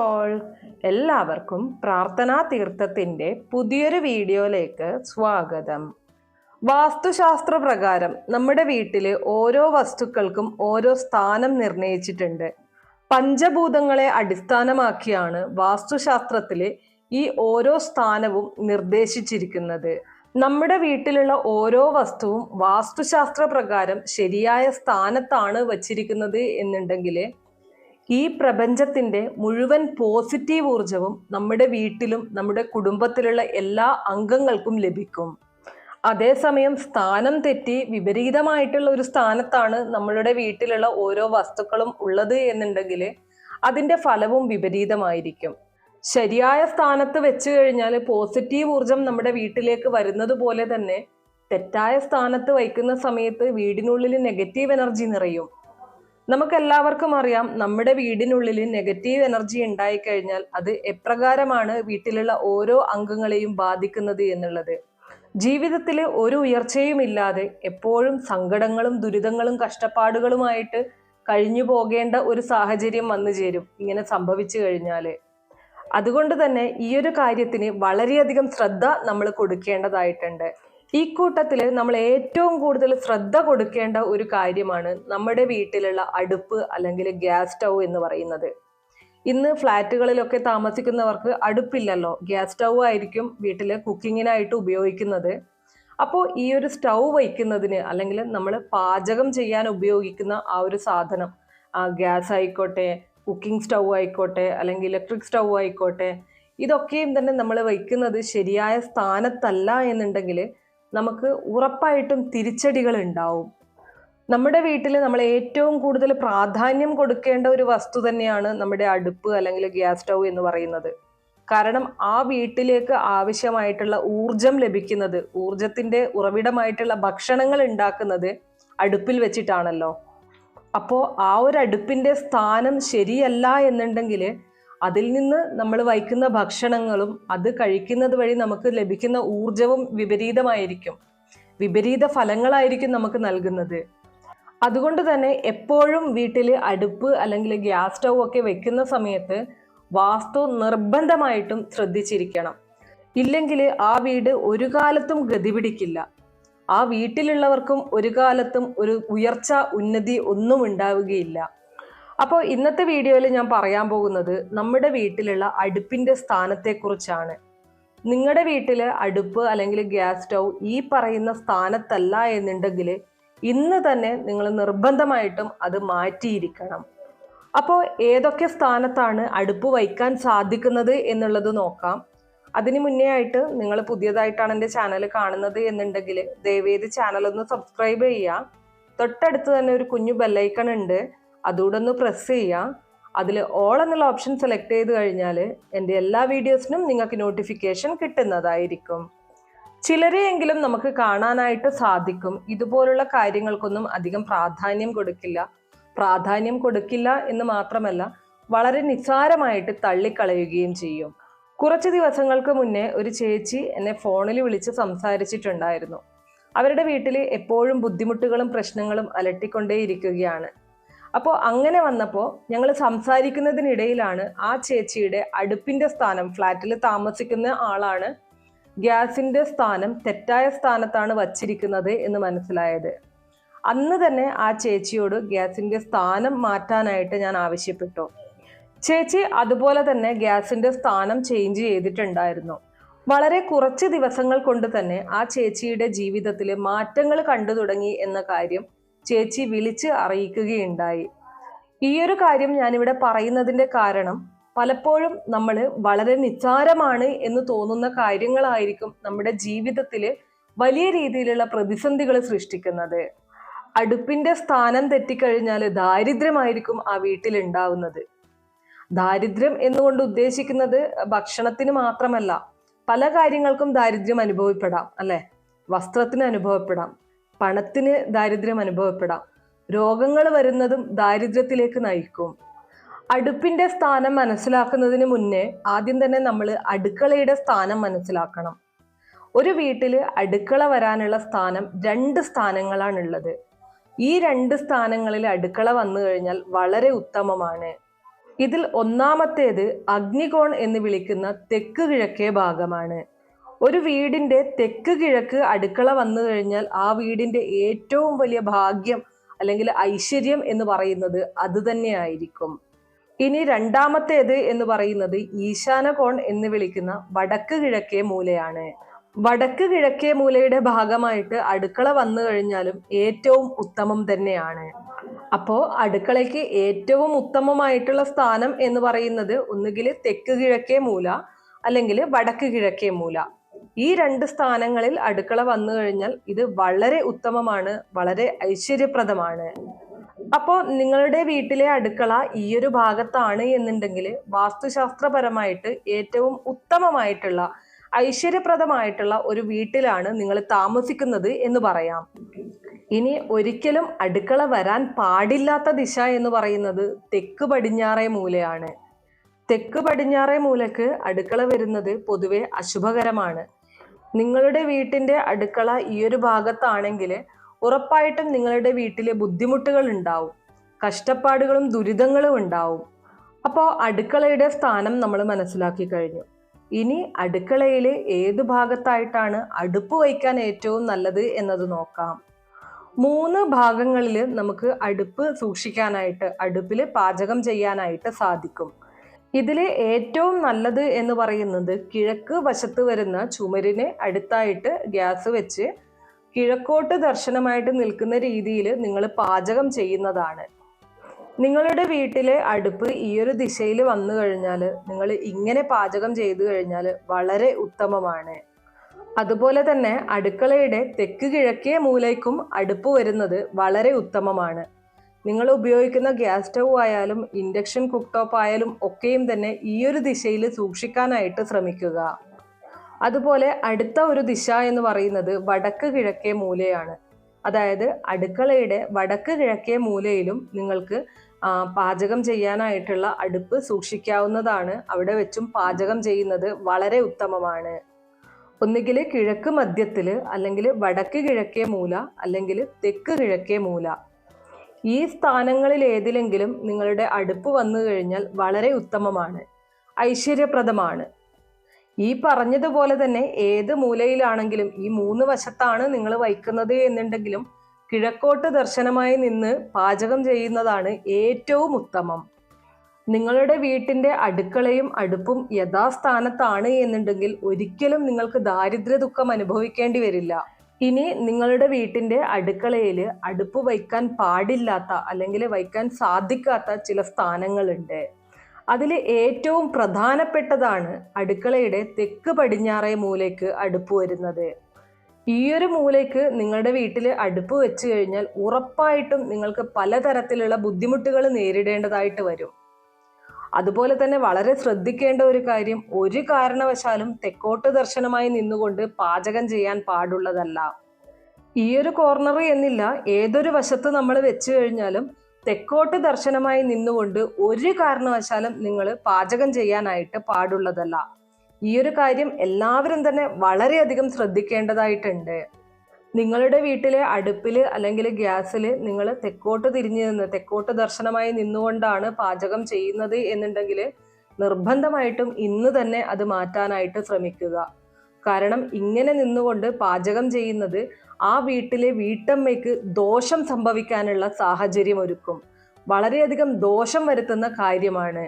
All എല്ലാവർക്കും പ്രാർത്ഥനാ തീർത്ഥത്തിന്റെ പുതിയൊരു വീഡിയോയിലേക്ക് സ്വാഗതം. വാസ്തുശാസ്ത്ര പ്രകാരം നമ്മുടെ വീട്ടിൽ ഓരോ വസ്തുക്കൾക്കും ഓരോ സ്ഥാനം നിർണയിച്ചിട്ടുണ്ട്. പഞ്ചഭൂതങ്ങളെ അടിസ്ഥാനമാക്കിയാണ് വാസ്തുശാസ്ത്രത്തിൽ ഈ ഓരോ സ്ഥാനവും നിർദ്ദേശിച്ചിരിക്കുന്നത്. നമ്മുടെ വീട്ടിലുള്ള ഓരോ വസ്തുവും വാസ്തുശാസ്ത്ര പ്രകാരം ശരിയായ സ്ഥാനത്താണ് വച്ചിരിക്കുന്നത് എന്നുണ്ടെങ്കിൽ ഈ പ്രപഞ്ചത്തിന്റെ മുഴുവൻ പോസിറ്റീവ് ഊർജവും നമ്മുടെ വീട്ടിലും നമ്മുടെ കുടുംബത്തിലുള്ള എല്ലാ അംഗങ്ങൾക്കും ലഭിക്കും. അതേസമയം സ്ഥാനം തെറ്റി വിപരീതമായിട്ടുള്ള ഒരു സ്ഥാനത്താണ് നമ്മളുടെ വീട്ടിലുള്ള ഓരോ വസ്തുക്കളും ഉള്ളത് എന്നുണ്ടെങ്കിൽ അതിന്റെ ഫലവും വിപരീതമായിരിക്കും. ശരിയായ സ്ഥാനത്ത് വെച്ച് കഴിഞ്ഞാൽ പോസിറ്റീവ് ഊർജം നമ്മുടെ വീട്ടിലേക്ക് വരുന്നത് പോലെ തന്നെ തെറ്റായ സ്ഥാനത്ത് വയ്ക്കുന്ന സമയത്ത് വീടിനുള്ളിൽ നെഗറ്റീവ് എനർജി നിറയും. നമുക്ക് എല്ലാവർക്കും അറിയാം നമ്മുടെ വീടിനുള്ളിൽ നെഗറ്റീവ് എനർജി ഉണ്ടായിക്കഴിഞ്ഞാൽ അത് എപ്രകാരമാണ് വീട്ടിലുള്ള ഓരോ അംഗങ്ങളെയും ബാധിക്കുന്നത് എന്നുള്ളത്. ജീവിതത്തിൽ ഒരു ഉയർച്ചയും ഇല്ലാതെ എപ്പോഴും സങ്കടങ്ങളും ദുരിതങ്ങളും കഷ്ടപ്പാടുകളുമായിട്ട് കഴിഞ്ഞു പോകേണ്ട ഒരു സാഹചര്യം വന്നു ചേരും ഇങ്ങനെ സംഭവിച്ചു കഴിഞ്ഞാൽ അതുകൊണ്ട് തന്നെ ഈ ഒരു കാര്യത്തിന് വളരെയധികം ശ്രദ്ധ നമ്മൾ കൊടുക്കേണ്ടതായിട്ടുണ്ട്. ഈ കൂട്ടത്തിൽ നമ്മൾ ഏറ്റവും കൂടുതൽ ശ്രദ്ധ കൊടുക്കേണ്ട ഒരു കാര്യമാണ് നമ്മുടെ വീട്ടിലുള്ള അടുപ്പ് അല്ലെങ്കിൽ ഗ്യാസ് സ്റ്റൗ എന്ന് പറയുന്നത്. ഇന്ന് ഫ്ലാറ്റുകളിലൊക്കെ താമസിക്കുന്നവർക്ക് അടുപ്പില്ലല്ലോ. ഗ്യാസ് സ്റ്റൗ ആയിരിക്കും വീട്ടിൽ കുക്കിങ്ങിനായിട്ട് ഉപയോഗിക്കുന്നത്. അപ്പോൾ ഈ ഒരു സ്റ്റൗ വയ്ക്കുന്നതിന് അല്ലെങ്കിൽ നമ്മൾ പാചകം ചെയ്യാൻ ഉപയോഗിക്കുന്ന ആ ഒരു സാധനം ആ ഗ്യാസ് ആയിക്കോട്ടെ കുക്കിംഗ് സ്റ്റൗ ആയിക്കോട്ടെ അല്ലെങ്കിൽ ഇലക്ട്രിക് സ്റ്റൗ ആയിക്കോട്ടെ ഇതൊക്കെയും തന്നെ നമ്മൾ വയ്ക്കുന്നത് ശരിയായ സ്ഥാനത്തല്ല എന്നുണ്ടെങ്കിൽ നമുക്ക് ഉറപ്പായിട്ടും തിരിച്ചടികൾ ഉണ്ടാവും നമ്മുടെ വീട്ടിൽ നമ്മൾ ഏറ്റവും കൂടുതൽ പ്രാധാന്യം കൊടുക്കേണ്ട ഒരു വസ്തു തന്നെയാണ് നമ്മുടെ അടുപ്പ് അല്ലെങ്കിൽ ഗ്യാസ് സ്റ്റൗ എന്ന് പറയുന്നത്. കാരണം ആ വീട്ടിലേക്ക് ആവശ്യമായിട്ടുള്ള ഊർജം ലഭിക്കുന്നത് ഊർജത്തിന്റെ ഉറവിടമായിട്ടുള്ള ഭക്ഷണങ്ങൾ ഉണ്ടാക്കുന്നത് അടുപ്പിൽ വെച്ചിട്ടാണല്ലോ. അപ്പോൾ ആ ഒരു അടുപ്പിന്റെ സ്ഥാനം ശരിയല്ല എന്നുണ്ടെങ്കിൽ അതിൽ നിന്ന് നമ്മൾ വഹിക്കുന്ന ഭക്ഷണങ്ങളും അത് കഴിക്കുന്നത് വഴി നമുക്ക് ലഭിക്കുന്ന ഊർജവും വിപരീതമായിരിക്കും. വിപരീത ഫലങ്ങളായിരിക്കും നമുക്ക് നൽകുന്നത്. അതുകൊണ്ട് തന്നെ എപ്പോഴും വീട്ടിൽ അടുപ്പ് അല്ലെങ്കിൽ ഗ്യാസ് സ്റ്റൗ ഒക്കെ വെക്കുന്ന സമയത്ത് വാസ്തു നിർബന്ധമായിട്ടും ശ്രദ്ധിച്ചിരിക്കണം. ഇല്ലെങ്കിൽ ആ വീട് ഒരു കാലത്തും ഗതി പിടിക്കില്ല. ആ വീട്ടിലുള്ളവർക്കും ഒരു കാലത്തും ഒരു ഉയർച്ച ഉന്നതി ഒന്നും ഉണ്ടാവുകയില്ല. അപ്പോൾ ഇന്നത്തെ വീഡിയോയിൽ ഞാൻ പറയാൻ പോകുന്നത് നമ്മുടെ വീട്ടിലുള്ള അടുപ്പിന്റെ സ്ഥാനത്തെക്കുറിച്ചാണ്. നിങ്ങളുടെ വീട്ടിൽ അടുപ്പ് അല്ലെങ്കിൽ ഗ്യാസ് സ്റ്റൗ ഈ പറയുന്ന സ്ഥാനത്തല്ല എന്നുണ്ടെങ്കിൽ ഇന്ന് തന്നെ നിങ്ങൾ നിർബന്ധമായിട്ടും അത് മാറ്റിയിരിക്കണം. അപ്പോൾ ഏതൊക്കെ സ്ഥാനത്താണ് അടുപ്പ് വയ്ക്കാൻ സാധിക്കുന്നത് എന്നുള്ളത് നോക്കാം. അതിന് മുന്നേ ആയിട്ട് നിങ്ങൾ പുതിയതായിട്ടാണ് എന്റെ ചാനൽ കാണുന്നത് എന്നുണ്ടെങ്കിൽ ദയവേത് ചാനൽ ഒന്ന് സബ്സ്ക്രൈബ് ചെയ്യുക. തൊട്ടടുത്ത് തന്നെ ഒരു കുഞ്ഞു ബെല്ലൈക്കൺ ഉണ്ട്. അതുകൂടെ ഒന്ന് പ്രസ് ചെയ്യുക അതിൽ ഓൾ എന്നുള്ള ഓപ്ഷൻ സെലക്ട് ചെയ്ത് കഴിഞ്ഞാൽ എന്റെ എല്ലാ വീഡിയോസിനും നിങ്ങൾക്ക് നോട്ടിഫിക്കേഷൻ കിട്ടുന്നതായിരിക്കും. ചിലരെയെങ്കിലും നമുക്ക് കാണാനായിട്ട് സാധിക്കും. ഇതുപോലുള്ള കാര്യങ്ങൾക്കൊന്നും അധികം പ്രാധാന്യം കൊടുക്കില്ല. പ്രാധാന്യം കൊടുക്കില്ല എന്ന് മാത്രമല്ല വളരെ നിസ്സാരമായിട്ട് തള്ളിക്കളയുകയും ചെയ്യും. കുറച്ച് ദിവസങ്ങൾക്ക് മുന്നേ ഒരു ചേച്ചി എന്നെ ഫോണിൽ വിളിച്ച് സംസാരിച്ചിട്ടുണ്ടായിരുന്നു. അവരുടെ വീട്ടിൽ എപ്പോഴും ബുദ്ധിമുട്ടുകളും പ്രശ്നങ്ങളും അലട്ടിക്കൊണ്ടേയിരിക്കുകയാണ്. അപ്പോൾ അങ്ങനെ വന്നപ്പോൾ ഞങ്ങൾ സംസാരിക്കുന്നതിനിടയിലാണ് ആ ചേച്ചിയുടെ അടുപ്പിന്റെ സ്ഥാനം ഫ്ലാറ്റിൽ താമസിക്കുന്ന ആളാണ് ഗ്യാസിന്റെ സ്ഥാനം തെറ്റായ സ്ഥാനത്താണ് വച്ചിരിക്കുന്നത് എന്ന് മനസ്സിലായത്. അന്ന് തന്നെ ആ ചേച്ചിയോട് ഗ്യാസിന്റെ സ്ഥാനം മാറ്റാനായിട്ട് ഞാൻ ആവശ്യപ്പെട്ടു. ചേച്ചി അതുപോലെ തന്നെ ഗ്യാസിന്റെ സ്ഥാനം ചേഞ്ച് ചെയ്തിട്ടുണ്ടായിരുന്നു. വളരെ കുറച്ച് ദിവസങ്ങൾ കൊണ്ട് തന്നെ ആ ചേച്ചിയുടെ ജീവിതത്തിൽ മാറ്റങ്ങൾ കണ്ടു തുടങ്ങി എന്ന കാര്യം ചേച്ചി വിളിച്ച് അറിയിക്കുകയുണ്ടായി. ഈ ഒരു കാര്യം ഞാനിവിടെ പറയുന്നതിന്റെ കാരണം പലപ്പോഴും നമ്മൾ വളരെ നിസ്സാരമാണ് എന്ന് തോന്നുന്ന കാര്യങ്ങളായിരിക്കും നമ്മുടെ ജീവിതത്തിൽ വലിയ രീതിയിലുള്ള പ്രതിസന്ധികൾ സൃഷ്ടിക്കുന്നത്. അടുപ്പിന്റെ സ്ഥാനം തെറ്റിക്കഴിഞ്ഞാൽ ദാരിദ്ര്യമായിരിക്കും ആ വീട്ടിലുണ്ടാവുന്നത്. ദാരിദ്ര്യം എന്നുകൊണ്ട് ഉദ്ദേശിക്കുന്നത് ഭക്ഷണത്തിന് മാത്രമല്ല പല കാര്യങ്ങൾക്കും ദാരിദ്ര്യം അനുഭവപ്പെടാം അല്ലെ? വസ്ത്രത്തിന് അനുഭവപ്പെടാം. പണത്തിന് ദാരിദ്ര്യം അനുഭവപ്പെടാം. രോഗങ്ങൾ വരുന്നതും ദാരിദ്ര്യത്തിലേക്ക് നയിക്കും. അടുപ്പിന്റെ സ്ഥാനം മനസ്സിലാക്കുന്നതിന് മുന്നേ ആദ്യം തന്നെ നമ്മൾ അടുക്കളയുടെ സ്ഥാനം മനസ്സിലാക്കണം. ഒരു വീട്ടിൽ അടുക്കള വരാനുള്ള സ്ഥാനം രണ്ട് സ്ഥാനങ്ങളാണുള്ളത്. ഈ രണ്ട് സ്ഥാനങ്ങളിൽ അടുക്കള വന്നു കഴിഞ്ഞാൽ വളരെ ഉത്തമമാണ്. ഇതിൽ ഒന്നാമത്തേത് അഗ്നികോൺ എന്ന് വിളിക്കുന്ന തെക്ക് കിഴക്കേ ഭാഗമാണ്. ഒരു വീടിന്റെ തെക്ക് കിഴക്ക് അടുക്കള വന്നു കഴിഞ്ഞാൽ ആ വീടിന്റെ ഏറ്റവും വലിയ ഭാഗ്യം അല്ലെങ്കിൽ ഐശ്വര്യം എന്ന് പറയുന്നത് അത് തന്നെയായിരിക്കും. ഇനി രണ്ടാമത്തേത് എന്ന് പറയുന്നത് ഈശാന കോൺ എന്ന് വിളിക്കുന്ന വടക്ക് കിഴക്കേ മൂലയാണ്. വടക്ക് കിഴക്കേ മൂലയുടെ ഭാഗമായിട്ട് അടുക്കള വന്നു കഴിഞ്ഞാലും ഏറ്റവും ഉത്തമം തന്നെയാണ്. അപ്പോൾ അടുക്കളയ്ക്ക് ഏറ്റവും ഉത്തമമായിട്ടുള്ള സ്ഥാനം എന്ന് പറയുന്നത് ഒന്നുകിൽ തെക്ക് കിഴക്കേ മൂല അല്ലെങ്കിൽ വടക്ക് കിഴക്കേ മൂല. ഈ രണ്ട് സ്ഥാനങ്ങളിൽ അടുക്കള വന്നു കഴിഞ്ഞാൽ ഇത് വളരെ ഉത്തമമാണ് വളരെ ഐശ്വര്യപ്രദമാണ്. അപ്പോൾ നിങ്ങളുടെ വീട്ടിലെ അടുക്കള ഈ ഒരു ഭാഗത്താണ് എന്നുണ്ടെങ്കിൽ വാസ്തുശാസ്ത്രപരമായിട്ട് ഏറ്റവും ഉത്തമമായിട്ടുള്ള ഐശ്വര്യപ്രദമായിട്ടുള്ള ഒരു വീട്ടിലാണ് നിങ്ങൾ താമസിക്കുന്നത് എന്ന് പറയാം. ഇനി ഒരിക്കലും അടുക്കള വരാൻ പാടില്ലാത്ത ദിശ എന്ന് പറയുന്നത് തെക്ക് പടിഞ്ഞാറേ മൂലയാണ്. തെക്ക് പടിഞ്ഞാറേ മൂലക്ക് അടുക്കള വരുന്നത് പൊതുവെ അശുഭകരമാണ്. നിങ്ങളുടെ വീട്ടിന്റെ അടുക്കള ഈ ഒരു ഭാഗത്താണെങ്കിൽ ഉറപ്പായിട്ടും നിങ്ങളുടെ വീട്ടിൽ ബുദ്ധിമുട്ടുകൾ ഉണ്ടാവും. കഷ്ടപ്പാടുകളും ദുരിതങ്ങളും ഉണ്ടാവും. അപ്പോൾ അടുക്കളയുടെ സ്ഥാനം നമ്മൾ മനസ്സിലാക്കി കഴിഞ്ഞു. ഇനി അടുക്കളയിൽ ഏത് ഭാഗത്തായിട്ടാണ് അടുപ്പ് വയ്ക്കാൻ ഏറ്റവും നല്ലത് എന്നത് നോക്കാം. മൂന്ന് ഭാഗങ്ങളിൽ നമുക്ക് അടുപ്പ് സൂക്ഷിക്കാനായിട്ട് അടുപ്പിൽ പാചകം ചെയ്യാനായിട്ട് സാധിക്കും. ഇതിൽ ഏറ്റവും നല്ലത് എന്ന് പറയുന്നത് കിഴക്ക് വശത്ത് വരുന്ന ചുമരിന് അടുത്തായിട്ട് ഗ്യാസ് വെച്ച് കിഴക്കോട്ട് ദർശനമായിട്ട് നിൽക്കുന്ന രീതിയിൽ നിങ്ങൾ പാചകം ചെയ്യുന്നതാണ്. നിങ്ങളുടെ വീട്ടിലെ അടുപ്പ് ഈ ഒരു ദിശയിൽ വന്നു കഴിഞ്ഞാൽ നിങ്ങൾ ഇങ്ങനെ പാചകം ചെയ്തു കഴിഞ്ഞാൽ വളരെ ഉത്തമമാണ്. അതുപോലെ തന്നെ അടുക്കളയുടെ തെക്ക് കിഴക്കേ മൂലയ്ക്കും അടുപ്പ് വരുന്നത് വളരെ ഉത്തമമാണ്. നിങ്ങൾ ഉപയോഗിക്കുന്ന ഗ്യാസ് സ്റ്റൗ ആയാലും ഇൻഡക്ഷൻ കുക്ക് ടോപ്പ് ആയാലും ഒക്കെയും തന്നെ ഈ ഒരു ദിശയിൽ സൂക്ഷിക്കാനായിട്ട് ശ്രമിക്കുക. അതുപോലെ അടുത്ത ഒരു ദിശ എന്ന് പറയുന്നത് വടക്ക് കിഴക്കേ മൂലയാണ്. അതായത് അടുക്കളയുടെ വടക്ക് കിഴക്കേ മൂലയിലും നിങ്ങൾക്ക് പാചകം ചെയ്യാനായിട്ടുള്ള അടുപ്പ് സൂക്ഷിക്കാവുന്നതാണ്. അവിടെ വെച്ചും പാചകം ചെയ്യുന്നത് വളരെ ഉത്തമമാണ്. ഒന്നുകിൽ കിഴക്ക് മധ്യത്തിൽ അല്ലെങ്കിൽ വടക്ക് കിഴക്കേ മൂല അല്ലെങ്കിൽ തെക്ക് കിഴക്കേ മൂല. ഈ സ്ഥാനങ്ങളിൽ ഏതിലെങ്കിലും നിങ്ങളുടെ അടുപ്പ് വന്നു കഴിഞ്ഞാൽ വളരെ ഉത്തമമാണ് ഐശ്വര്യപ്രദമാണ്. ഈ പറഞ്ഞതുപോലെ തന്നെ ഏത് മൂലയിലാണെങ്കിലും ഈ മൂന്ന് വശത്താണ് നിങ്ങൾ വഹിക്കുന്നത് എന്നുണ്ടെങ്കിലും കിഴക്കോട്ട് ദർശനമായി നിന്ന് പാചകം ചെയ്യുന്നതാണ് ഏറ്റവും ഉത്തമം. നിങ്ങളുടെ വീട്ടിന്റെ അടുക്കളയും അടുപ്പും യഥാസ്ഥാനത്താണ് എന്നുണ്ടെങ്കിൽ ഒരിക്കലും നിങ്ങൾക്ക് ദാരിദ്ര്യ ദുഃഖം അനുഭവിക്കേണ്ടി വരില്ല. ഇനി നിങ്ങളുടെ വീട്ടിന്റെ അടുക്കളയിൽ അടുപ്പ് വയ്ക്കാൻ പാടില്ലാത്ത അല്ലെങ്കിൽ വയ്ക്കാൻ സാധിക്കാത്ത ചില സ്ഥാനങ്ങളുണ്ട്. അതിൽ ഏറ്റവും പ്രധാനപ്പെട്ടതാണ് അടുക്കളയുടെ തെക്ക് പടിഞ്ഞാറേ മൂലയ്ക്ക് അടുപ്പ് വരുന്നത്. ഈ ഒരു മൂലയ്ക്ക് നിങ്ങളുടെ വീട്ടിൽ അടുപ്പ് വെച്ച് കഴിഞ്ഞാൽ ഉറപ്പായിട്ടും നിങ്ങൾക്ക് പലതരത്തിലുള്ള ബുദ്ധിമുട്ടുകൾ നേരിടേണ്ടതായിട്ട് വരും. അതുപോലെ തന്നെ വളരെ ശ്രദ്ധിക്കേണ്ട ഒരു കാര്യം ഒരു കാരണവശാലും തെക്കോട്ട് ദർശനമായി നിന്നുകൊണ്ട് പാചകം ചെയ്യാൻ പാടുള്ളതല്ല. ഈ ഒരു കോർണർ എന്നില്ല ഏതൊരു വശത്ത് നമ്മൾ വെച്ചു കഴിഞ്ഞാലും തെക്കോട്ട് ദർശനമായി നിന്നുകൊണ്ട് ഒരു കാരണവശാലും നിങ്ങൾ പാചകം ചെയ്യാനായിട്ട് പാടുള്ളതല്ല. ഈ ഒരു കാര്യം എല്ലാവരും തന്നെ വളരെയധികം ശ്രദ്ധിക്കേണ്ടതായിട്ടുണ്ട്. നിങ്ങളുടെ വീട്ടിലെ അടുപ്പിൽ അല്ലെങ്കിൽ ഗ്യാസിൽ നിങ്ങൾ തെക്കോട്ട് തിരിഞ്ഞു നിന്ന് തെക്കോട്ട് ദർശനമായി നിന്നുകൊണ്ടാണ് പാചകം ചെയ്യുന്നത് എന്നുണ്ടെങ്കിൽ നിർബന്ധമായിട്ടും ഇന്ന് തന്നെ അത് മാറ്റാനായിട്ട് ശ്രമിക്കുക. കാരണം ഇങ്ങനെ നിന്നുകൊണ്ട് പാചകം ചെയ്യുന്നത് ആ വീട്ടിലെ വീട്ടമ്മയ്ക്ക് ദോഷം സംഭവിക്കാനുള്ള സാഹചര്യം ഒരുക്കും. വളരെയധികം ദോഷം വരുത്തുന്ന കാര്യമാണ്.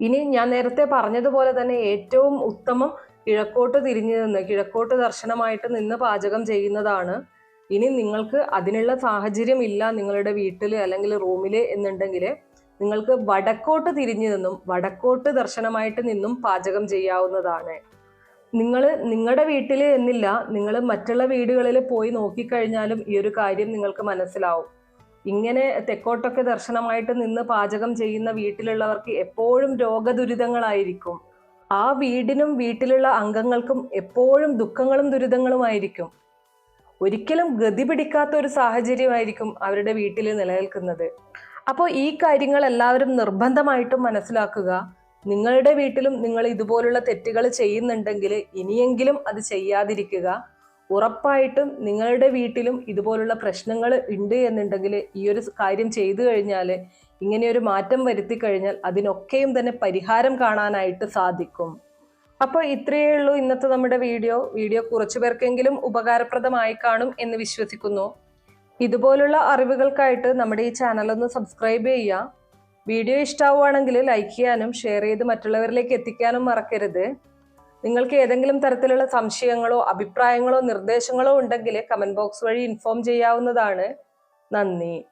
ഇനി ഞാൻ നേരത്തെ പറഞ്ഞതുപോലെ തന്നെ ഏറ്റവും ഉത്തമം കിഴക്കോട്ട് തിരിഞ്ഞു നിന്ന് കിഴക്കോട്ട് ദർശനമായിട്ട് നിന്ന് പാചകം ചെയ്യുന്നതാണ്. ഇനി നിങ്ങൾക്ക് അതിനുള്ള സാഹചര്യം ഇല്ല നിങ്ങളുടെ വീട്ടിൽ അല്ലെങ്കിൽ റൂമിൽ എന്നുണ്ടെങ്കിൽ നിങ്ങൾക്ക് വടക്കോട്ട് തിരിഞ്ഞു നിന്നും വടക്കോട്ട് ദർശനമായിട്ട് നിന്നും പാചകം ചെയ്യാവുന്നതാണ്. നിങ്ങൾ നിങ്ങളുടെ വീട്ടിൽ എന്നില്ല നിങ്ങൾ മറ്റുള്ള വീടുകളിൽ പോയി നോക്കിക്കഴിഞ്ഞാലും ഈ ഒരു കാര്യം നിങ്ങൾക്ക് മനസ്സിലാവും. ഇങ്ങനെ തെക്കോട്ടൊക്കെ ദർശനമായിട്ട് നിന്ന് പാചകം ചെയ്യുന്ന വീട്ടിലുള്ളവർക്ക് എപ്പോഴും രോഗദുരിതങ്ങളായിരിക്കും. ആ വീടിനും വീട്ടിലുള്ള അംഗങ്ങൾക്കും എപ്പോഴും ദുഃഖങ്ങളും ദുരിതങ്ങളുമായിരിക്കും. ഒരിക്കലും ഗതി പിടിക്കാത്ത ഒരു സാഹചര്യമായിരിക്കും അവരുടെ വീട്ടിൽ നിലനിൽക്കുന്നത്. അപ്പോൾ ഈ കാര്യങ്ങൾ എല്ലാവരും നിർബന്ധമായിട്ടും മനസ്സിലാക്കുക. നിങ്ങളുടെ വീട്ടിലും നിങ്ങൾ ഇതുപോലുള്ള തെറ്റുകൾ ചെയ്യുന്നുണ്ടെങ്കിൽ ഇനിയെങ്കിലും അത് ചെയ്യാതിരിക്കുക. ഉറപ്പായിട്ടും നിങ്ങളുടെ വീട്ടിലും ഇതുപോലുള്ള പ്രശ്നങ്ങൾ ഉണ്ട് എന്നുണ്ടെങ്കിൽ ഈ ഒരു കാര്യം ചെയ്തു കഴിഞ്ഞാൽ ഇങ്ങനെയൊരു മാറ്റം വരുത്തി കഴിഞ്ഞാൽ അതിനൊക്കെയും തന്നെ പരിഹാരം കാണാനായിട്ട് സാധിക്കും. അപ്പോൾ ഇത്രയേ ഉള്ളൂ ഇന്നത്തെ നമ്മുടെ വീഡിയോ. വീഡിയോ കുറച്ചു പേർക്കെങ്കിലും ഉപകാരപ്രദമായി കാണും എന്ന് വിശ്വസിക്കുന്നു. ഇതുപോലുള്ള അറിവുകൾക്കായിട്ട് നമ്മുടെ ഈ ചാനൽ ഒന്ന് സബ്സ്ക്രൈബ് ചെയ്യുക. വീഡിയോ ഇഷ്ടമാവുകയാണെങ്കിൽ ലൈക്ക് ചെയ്യാനും ഷെയർ ചെയ്ത് മറ്റുള്ളവരിലേക്ക് എത്തിക്കാനും മറക്കരുത്. നിങ്ങൾക്ക് ഏതെങ്കിലും തരത്തിലുള്ള സംശയങ്ങളോ അഭിപ്രായങ്ങളോ നിർദ്ദേശങ്ങളോ ഉണ്ടെങ്കിൽ കമന്റ് ബോക്സ് വഴി ഇൻഫോം ചെയ്യാവുന്നതാണ്. നന്ദി.